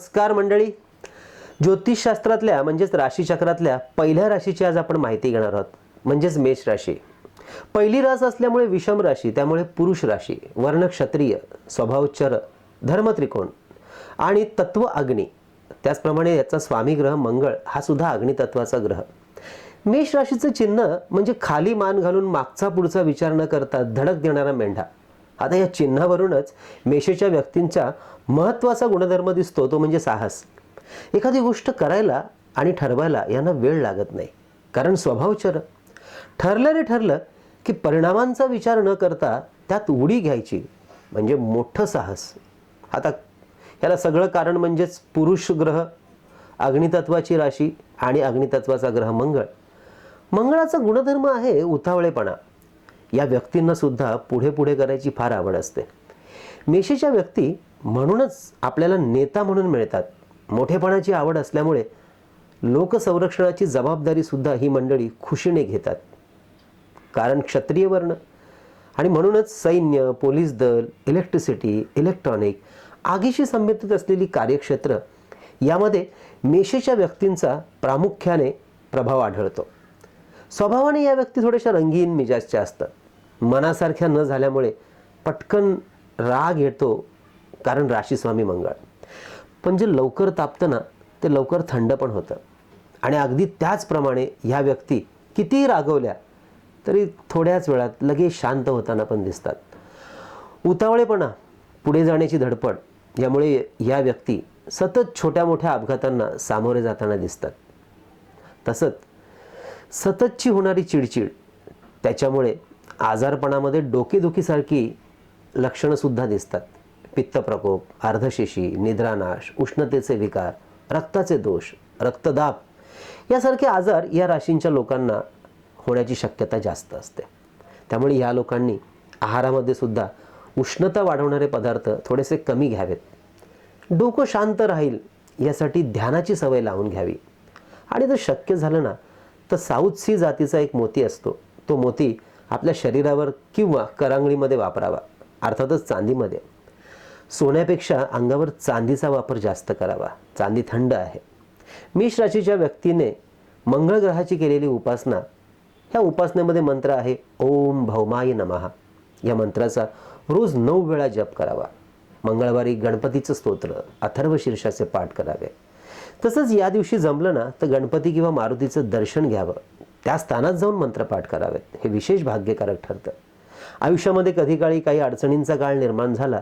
नमस्कार मंडळी. ज्योतिषशास्त्रातल्या म्हणजेच राशीचक्रातल्या पहिल्या राशीची आज आपण माहिती घेणार आहोत. म्हणजेच मेष राशी. पहिली रास असल्यामुळे विषम राशी त्यामुळे पुरुष राशी वर्ण क्षत्रिय स्वभाव चर धर्मत्रिकोण आणि तत्व अग्नी. त्याचप्रमाणे याचा स्वामी ग्रह मंगळ हा सुद्धा अग्नितत्वाचा ग्रह. मेष राशीचं चिन्ह म्हणजे खाली मान घालून मागचा पुढचा विचार न करता धडक देणारा मेंढा. आता या चिन्हावरूनच मेषेच्या व्यक्तींचा महत्त्वाचा गुणधर्म दिसतो तो म्हणजे साहस. एखादी गोष्ट करायला आणि ठरवायला यांना वेळ लागत नाही. कारण स्वभावचर ठरलं रे ठरलं की परिणामांचा विचार न करता त्यात उडी घ्यायची म्हणजे मोठं साहस. आता याला सगळं कारण म्हणजेच पुरुष ग्रह अग्नितत्वाची राशी आणि अग्नितत्वाचा ग्रह मंगळ. मंगळाचा गुणधर्म आहे उतावळेपणा. या व्यक्तींना सुद्धा पुढे पुढे करायची फार आवड असते. मेषेच्या व्यक्ती म्हणूनच आपल्याला नेता म्हणून मिळतात. मोठेपणाची आवड असल्यामुळे लोकसंरक्षणाची जबाबदारी सुद्धा ही मंडळी खुशीने घेतात. कारण क्षत्रिय वर्ण आणि म्हणूनच सैन्य पोलीस दल इलेक्ट्रिसिटी इलेक्ट्रॉनिक आगीशी संबंधित असलेली कार्यक्षेत्र यामध्ये मेषेच्या व्यक्तींचा प्रामुख्याने प्रभाव आढळतो. स्वभावाने या व्यक्ती थोड्याशा रंगीन मिजाजच्या असतात. मनासारख्या न झाल्यामुळे पटकन राग येतो कारण राशीस्वामी मंगळ. पण जे लवकर तापतं ना ते लवकर थंड पण होतं. आणि अगदी त्याचप्रमाणे ह्या व्यक्ती कितीही रागवल्या तरी थोड्याच वेळात लगेच शांत होताना पण दिसतात. उतावळेपणा पुढे जाण्याची धडपड यामुळे या व्यक्ती सतत छोट्या मोठ्या अपघातांना सामोरे जाताना दिसतात. तसंच सततची होणारी चिडचिड त्याच्यामुळे आजारपणामध्ये डोकेदुखीसारखी लक्षणंसुद्धा दिसतात. पित्तप्रकोप अर्धशेशी निद्रानाश उष्णतेचे विकार रक्ताचे दोष रक्तदाब यासारखे आजार या राशींच्या लोकांना होण्याची शक्यता जास्त असते. त्यामुळे या लोकांनी आहारामध्ये सुद्धा उष्णता वाढवणारे पदार्थ थोडेसे कमी घ्यावेत. डोकं शांत राहील यासाठी ध्यानाची सवय लावून घ्यावी. आणि जर शक्य झालं ना तर साऊथ सी जातीचा एक मोती असतो. तो मोती आपल्या शरीरावर किंवा करांगळीमध्ये वापरावा. अर्थातच चांदीमध्ये. सोन्यापेक्षा अंगावर चांदीचा वापर जास्त करावा. चांदी थंड आहे. मेष राशीच्या व्यक्तीने मंगळ ग्रहाची केलेली उपासना ह्या उपासनेमध्ये मंत्र आहे ओम भौमाय नमहा या मंत्राचा रोज नऊ वेळा जप करावा. मंगळवारी गणपतीचं स्तोत्र अथर्व शीर्षाचे पाठ करावे. तसंच या दिवशी जमलं ना तर गणपती किंवा मारुतीचं दर्शन घ्यावं. त्या स्थानात जाऊन मंत्रपाठ करावेत. हे विशेष भाग्यकारक ठरतं. आयुष्यामध्ये कधी काळी काही अडचणींचा काळ निर्माण झाला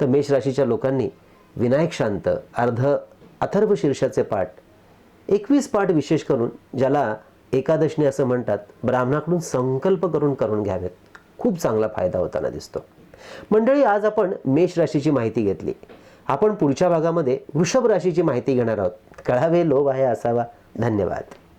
तर मेष राशीच्या लोकांनी विनायक शांत अर्ध अथर्व शीर्षाचे पाठ एकवीस पाठ विशेष करून ज्याला एकादशनी असं म्हणतात ब्राह्मणाकडून संकल्प करून करून घ्यावेत. खूप चांगला फायदा होताना दिसतो. मंडळी आज आपण मेष राशीची माहिती घेतली. आपण पुढच्या भागामध्ये वृषभ राशीची माहिती घेणार आहोत. कळावे लोभ आहे असावा. धन्यवाद.